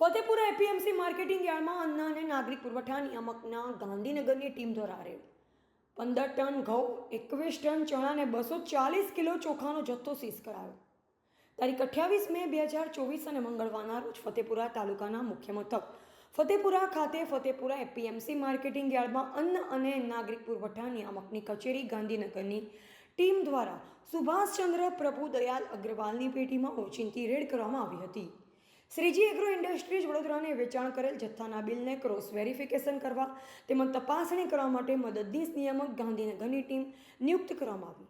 Fatepura APMC marketing યાર્ડમાં અન્ન અને નાગરિક પુરવઠા નિયામકના ગાંધીનગરની ટીમ દ્વારા રેડ. પંદર ટન ઘઉં, એકવીસ ટન ચણા અને બસો ચાલીસ કિલો ચોખાનો જથ્થો સીઝ કરાયો. તારીખ અઠ્યાવીસ મે બે હજાર ચોવીસ અને મંગળવારના રોજ ફતેપુરા તાલુકાના મુખ્ય મથક, ફતેપુરા ખાતે ફતેપુરા એપીએમસી માર્કેટિંગ યાર્ડમાં અન્ન અને નાગરિક પુરવઠા નિયામકની કચેરી ગાંધીનગરની ટીમ દ્વારા સુભાષચંદ્ર પ્રભુ દયાલ અગ્રવાલની પેટીમાં ઓચિંતી રેડ કરવામાં આવી હતી. શ્રીજી એગ્રો ઇન્ડસ્ટ્રીઝ વડોદરાને વેચાણ કરેલ જથ્થાના બિલને ક્રોસ વેરિફિકેશન કરવા તેમજ તપાસણી કરવા માટે મદદનીશ નિયામક ગાંધીનગરની ટીમ નિયુક્ત કરવામાં આવી.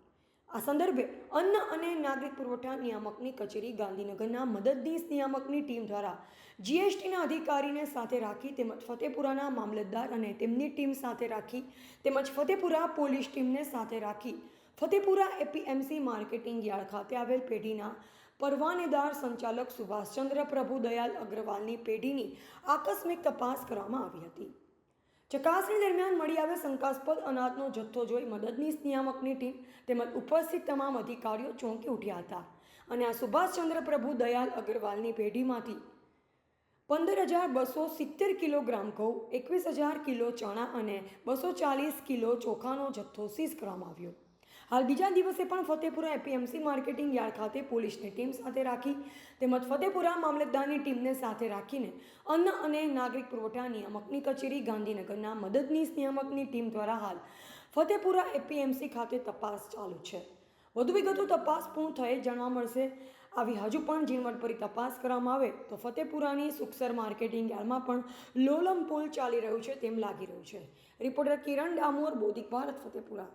આ સંદર્ભે અન્ન અને નાગરિક પુરવઠા નિયામકની કચેરી ગાંધીનગરના મદદનીશ નિયામકની ટીમ દ્વારા જીએસટીના અધિકારીને સાથે રાખી તેમજ ફતેપુરાના મામલતદાર અને તેમની ટીમ સાથે રાખી તેમજ ફતેપુરા પોલીસ ટીમને સાથે રાખી ફતેપુરા એપીએમસી માર્કેટિંગ યાર્ડ ખાતે આવેલ પેઢીના પરવાનેદાર સંચાલક સુભાષચંદ્ર પ્રભુ દયાલ અગ્રવાલની પેઢીની આકસ્મિક તપાસ કરવામાં આવી હતી. ચકાસણી દરમિયાન મળી આવેલ શંકાસ્પદ અનાજનો જથ્થો જોઈ મદદનીશ નિયામકની ટીમ તેમજ ઉપસ્થિત તમામ અધિકારીઓ ચોંકી ઉઠ્યા હતા અને આ સુભાષચંદ્ર પ્રભુ દયાલ અગ્રવાલની પેઢીમાંથી પંદર હજાર બસો સિત્તેર કિલોગ્રામ ઘઉં એકવીસ હજાર કિલો ચણા અને બસો ચાલીસ કિલો ચોખાનો જથ્થો સીઝ કરવામાં આવ્યો. હાલ બીજા દિવસે પણ ફતેપુરા એપીએમસી માર્કેટિંગ યાર્ડ ખાતે પોલીસની ટીમ સાથે રાખી તેમજ ફતેપુરા મામલતદારની ટીમને સાથે રાખીને અન્ન અને નાગરિક પુરવઠા નિયામકની કચેરી ગાંધીનગરના મદદનીશ નિયામકની ટીમ દ્વારા હાલ ફતેપુરા એપીએમસી ખાતે તપાસ ચાલુ છે. વધુ વિગતો તપાસ પૂર્ણ થયે જાણવા મળશે. આવી હજુ પણ ઝીણવટભરી તપાસ કરવામાં આવે તો ફતેપુરાની સુખસર માર્કેટિંગ યાર્ડમાં પણ લોલમ પુલ ચાલી રહ્યું છે તેમ લાગી રહ્યું છે. રિપોર્ટર કિરણ ડામોર, બોધિક ભારત, ફતેપુરા.